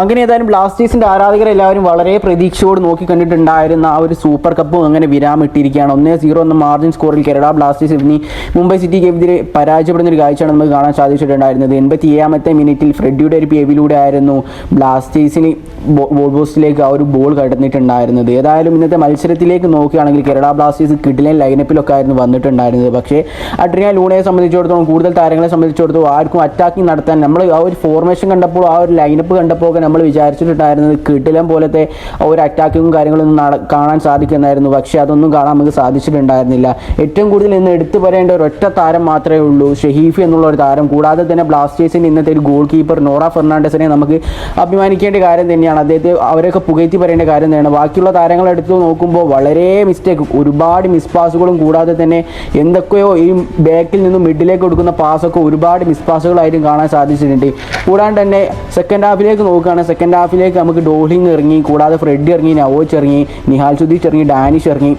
അങ്ങനെ ഏതായാലും ബ്ലാസ്റ്റേഴ്സിന്റെ ആരാധകർ എല്ലാവരും വളരെ പ്രതീക്ഷയോട് നോക്കി കണ്ടിട്ടുണ്ടായിരുന്ന ആ ഒരു സൂപ്പർ കപ്പും അങ്ങനെ വിരാമിട്ടിരിക്കുകയാണ്. ഒന്നേ സീറോ എന്ന മാർജിൻ സ്കോറിൽ കേരള ബ്ലാസ്റ്റേഴ്സ് ഇനി മുംബൈ സിറ്റിക്കെതിരെ പരാജയപ്പെടുന്ന ഒരു കാഴ്ചയാണ് നമുക്ക് കാണാൻ സാധിച്ചിട്ടുണ്ടായിരുന്നത്. എൺപത്തി ഏഴാമത്തെ മിനിറ്റിൽ ഫ്രെഡിയുടെ ഒരു പേവിലൂടെ ആയിരുന്നു ബ്ലാസ്റ്റേഴ്സിന് ബോൾ പോസ്റ്റിലേക്ക് ആ ഒരു ബോൾ കടന്നിട്ടുണ്ടായിരുന്നത്. ഏതായാലും ഇന്നത്തെ മത്സരത്തിലേക്ക് നോക്കുകയാണെങ്കിൽ കേരള ബ്ലാസ്റ്റേഴ്സ് കിഡ്ലൈൻ ലൈനപ്പിലൊക്കെ ആയിരുന്നു വന്നിട്ടുണ്ടായിരുന്നത്. പക്ഷേ അഡ്രിയ ലൂണയെ സംബന്ധിച്ചിടത്തോളം കൂടുതൽ താരങ്ങളെ സംബന്ധിച്ചിടത്തോളം ആർക്കും അറ്റാക്കിംഗ് നടത്താൻ നമ്മൾ ആ ഒരു ഫോർമേഷൻ കണ്ടപ്പോൾ ആ ഒരു ലൈനപ്പ് കണ്ടപ്പോൾ നമ്മൾ വിചാരിച്ചിട്ടുണ്ടായിരുന്നത് കിടിലം പോലത്തെ ഒരു അറ്റാക്കും കാര്യങ്ങളൊന്നും കാണാൻ സാധിക്കുന്നായിരുന്നു. പക്ഷേ അതൊന്നും കാണാൻ നമുക്ക് സാധിച്ചിട്ടുണ്ടായിരുന്നില്ല. ഏറ്റവും കൂടുതൽ ഇന്ന് എടുത്തു പറയേണ്ട ഒറ്റ താരം മാത്രമേ ഉള്ളൂ. ഷെഹീഫി എന്നുള്ള ഒരു താരം. കൂടാതെ തന്നെ ബ്ലാസ്റ്റേഴ്സിന്റെ ഇന്നത്തെ ഒരു ഗോൾ കീപ്പർ നോറ ഫെർണാണ്ടസിനെ നമുക്ക് അഭിമാനിക്കേണ്ട കാര്യം തന്നെയാണ്. അദ്ദേഹത്തെ അവരൊക്കെ പുകഴ്ത്തി പറയേണ്ട കാര്യം തന്നെയാണ്. ബാക്കിയുള്ള താരങ്ങളെ എടുത്ത് നോക്കുമ്പോൾ വളരെ മിസ്റ്റേക്ക് ഒരുപാട് മിസ് പാസുകളും കൂടാതെ തന്നെ എന്തൊക്കെയോ ഈ ബാക്കിൽ നിന്നും മിഡിലേക്ക് കൊടുക്കുന്ന പാസൊക്കെ ഒരുപാട് മിസ് പാസുകളായിട്ടും കാണാൻ സാധിച്ചിട്ടുണ്ട്. കൂടാണ്ട് തന്നെ സെക്കൻഡ് ഹാഫിലേക്ക് നോക്കുകയാണ് സെക്കൻഡ് ഹാഫിലേക്ക് നമുക്ക് ഡോളിങ് ഇറങ്ങി കൂടാതെ ഫ്രെഡ് ഇറങ്ങി നവോച്ച് ഇറങ്ങി നിഹാൽ സുദീഷ് ഇറങ്ങി ഡാനിഷ് ഇറങ്ങി.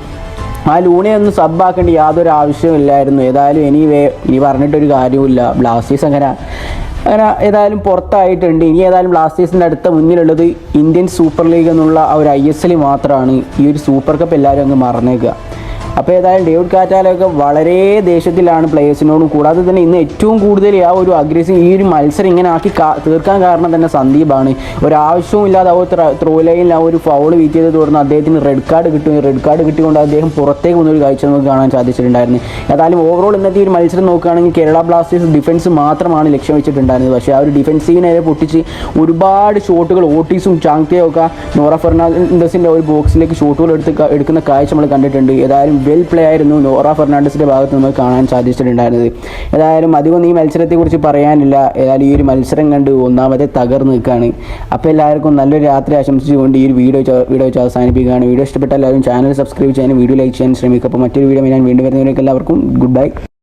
ആ ലൂണെ ഒന്ന് സബ്ബാക്കേണ്ട യാതൊരു ആവശ്യമില്ലായിരുന്നു ഏതായാലും ഇനി വേ ഇനി പറഞ്ഞിട്ടൊരു കാര്യവുമില്ല. ബ്ലാസ്റ്റേഴ്സ് അങ്ങനെ അങ്ങനെ ഏതായാലും പുറത്തായിട്ടുണ്ട്. ഇനി ഏതായാലും ബ്ലാസ്റ്റേഴ്സിന്റെ അടുത്ത മുന്നിലുള്ളത് ഇന്ത്യൻ സൂപ്പർ ലീഗ് എന്നുള്ള ഒരു ഐ എസ് എൽ മാത്രമാണ്. ഈ ഒരു സൂപ്പർ കപ്പ് എല്ലാവരും അങ്ങ് മറന്നേക്കുക. അപ്പോൾ ഏതായാലും ഡേവിഡ് കാറ്റാലൊക്കെ വളരെ ദേഷ്യത്തിലാണ് പ്ലേയേഴ്സിനോടും കൂടാതെ തന്നെ ഇന്ന് ഏറ്റവും കൂടുതൽ ആ ഒരു അഗ്രസീവ് ഈ ഒരു മത്സരം ഇങ്ങനെ ആക്കി തീർക്കാൻ കാരണം തന്നെ സന്ദീപാണ്. ഒരാവശ്യവും ഇല്ലാതെ ആ ത്രൂ ലൈനിൽ ആ ഒരു ഫൗൾ വീറ്റ് ചെയ്ത് തുടർന്ന് അദ്ദേഹത്തിന് റെഡ് കാർഡ് കിട്ടും. റെഡ് കാർഡ് കിട്ടിക്കൊണ്ട് അദ്ദേഹം പുറത്തേക്ക് വന്നൊരു കാഴ്ച നമുക്ക് കാണാൻ സാധിച്ചിട്ടുണ്ടായിരുന്നു. ഏതായാലും ഓവറോൾ ഇന്നത്തെ ഈ ഒരു മത്സരം നോക്കുകയാണെങ്കിൽ കേരള ബ്ലാസ്റ്റേഴ്സ് ഡിഫൻസ് മാത്രമാണ് ലക്ഷ്യം വെച്ചിട്ടുണ്ടായിരുന്നത്. പക്ഷേ ആ ഒരു ഡിഫൻസീവിനെ പൊട്ടിച്ച് ഒരുപാട് ഷോട്ടുകൾ ഓട്ടീസും ചാങ്തയും ഒക്കെ നോറ ഫെർണാണ്ടസിന്റെ ഒരു ബോക്സിലേക്ക് ഷൂട്ടുകൾ എടുത്ത് എടുക്കുന്ന കാഴ്ച നമ്മൾ കണ്ടിട്ടുണ്ട്. ഏതായാലും വെൽ പ്ലേ ആയിരുന്നു നോറ ഫെർണാണ്ടസിന്റെ ഭാഗത്ത് നമുക്ക് കാണാൻ സാധിച്ചിട്ടുണ്ടായിരുന്നത്. ഏതായാലും അധികം ഈ മത്സരത്തെക്കുറിച്ച് പറയാനില്ല. ഏതായാലും ഈ ഒരു മത്സരം കണ്ട് ഒന്നാമത്തെ തകർന്ന് നിൽക്കുകയാണ് അപ്പോൾ എല്ലാവർക്കും നല്ലൊരു രാത്രി ആശംസിച്ചുകൊണ്ട് ഈ ഒരു വീഡിയോ വീഡിയോ വെച്ച് അവസാനിപ്പിക്കുകയാണ്. വീഡിയോ ഇഷ്ടപ്പെട്ട എല്ലാവരും ചാനൽ സബ്സ്ക്രൈബ് ചെയ്യാനും വീഡിയോ ലൈക്ക് ചെയ്യാൻ ശ്രമിക്കുക. അപ്പോൾ മറ്റൊരു വീഡിയോ ഞാൻ വീണ്ടും വരുന്നവരേക്ക് എല്ലാവർക്കും ഗുഡ് ബൈ